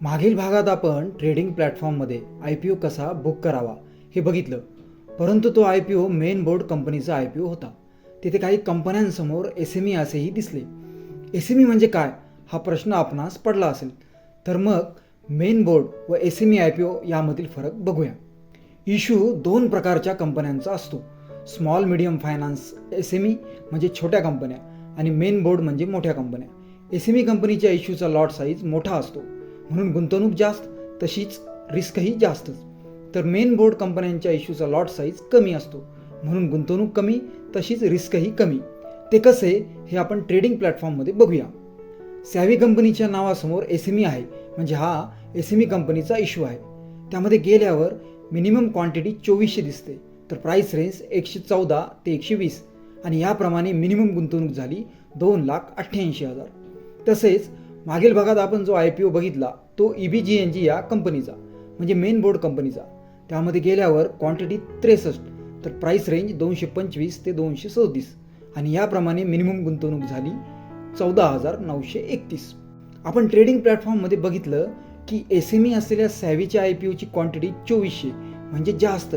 मागील भागात आपण ट्रेडिंग प्लॅटफॉर्ममध्ये आय पी ओ कसा बुक करावा हे बघितलं. परंतु तो I P O main board कंपनीचा आय पी ओ होता. तिथे काही कंपन्यांसमोर एस एम ई असेही दिसले. एस एम ई म्हणजे काय? हा प्रश्न आपणास पडला असेल. तर मग मेन बोर्ड व S M E I P O यामधील फरक बघूया. इश्यू दोन प्रकारच्या कंपन्यांचा असतो. Small medium finance S M E म्हणजे छोट्या कंपन्या आणि मेन बोर्ड म्हणजे मोठ्या कंपन्या. एस एम ई कंपनीच्या इश्यूचा लॉट साईज मोठा असतो. म्हणून गुंतवणूक जास्त तशीच रिस्कही जास्तच. तर मेन बोर्ड कंपन्यांच्या इश्यूचा लॉट साईज कमी असतो. म्हणून गुंतवणूक कमी तशीच रिस्कही कमी. ते कसे हे आपण ट्रेडिंग प्लॅटफॉर्ममध्ये बघूया. सॅव्ही कंपनीच्या नावासमोर एस एम ई आहे. म्हणजे हा एस एम ई कंपनीचा इश्यू आहे. त्यामध्ये गेल्यावर मिनिमम क्वांटिटी चोवीसशे दिसते. तर प्राईस रेंज एकशे चौदा ते एकशे वीस. आणि याप्रमाणे मिनिमम गुंतवणूक झाली दोन लाख अठ्ठ्याऐंशी हजार. तसेच मागील भागात आपण जो आय पी ओ बघितला तो E B G N G या कंपनीचा म्हणजे मेन बोर्ड कंपनीचा त्यामध्ये गेल्यावर क्वांटिटी त्रेसष्ट तर प्राईस रेंज दोनशे पंचवीस ते दोनशे सदतीस. आणि याप्रमाणे मिनिमम गुंतवणूक झाली चौदा हजार नऊशे एकतीस. आपण ट्रेडिंग प्लॅटफॉर्ममध्ये बघितलं की एस एम ई असलेल्या सॅवीच्या आय पी ओची क्वांटिटी चोवीसशे म्हणजे जास्त.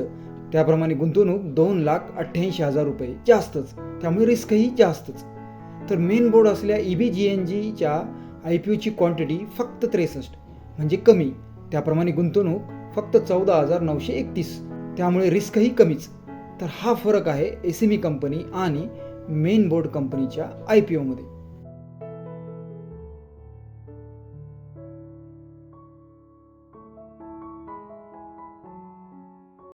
त्याप्रमाणे गुंतवणूक दोन लाख अठ्ठ्याऐंशी हजार रुपये जास्तच. त्यामुळे रिस्कही जास्तच. तर मेन बोर्ड असलेल्या ई बी जी एन जीच्या आय पी ओची क्वांटिटी फक्त त्रेसष्ट म्हणजे कमी. त्याप्रमाणे गुंतवणूक फक्त चौदा हजार नऊशे एकतीस. त्यामुळे रिस्कही कमीच. तर हा फरक आहे एस एम ई कंपनी आणि मेन बोर्ड कंपनीच्या आय पी ओमध्ये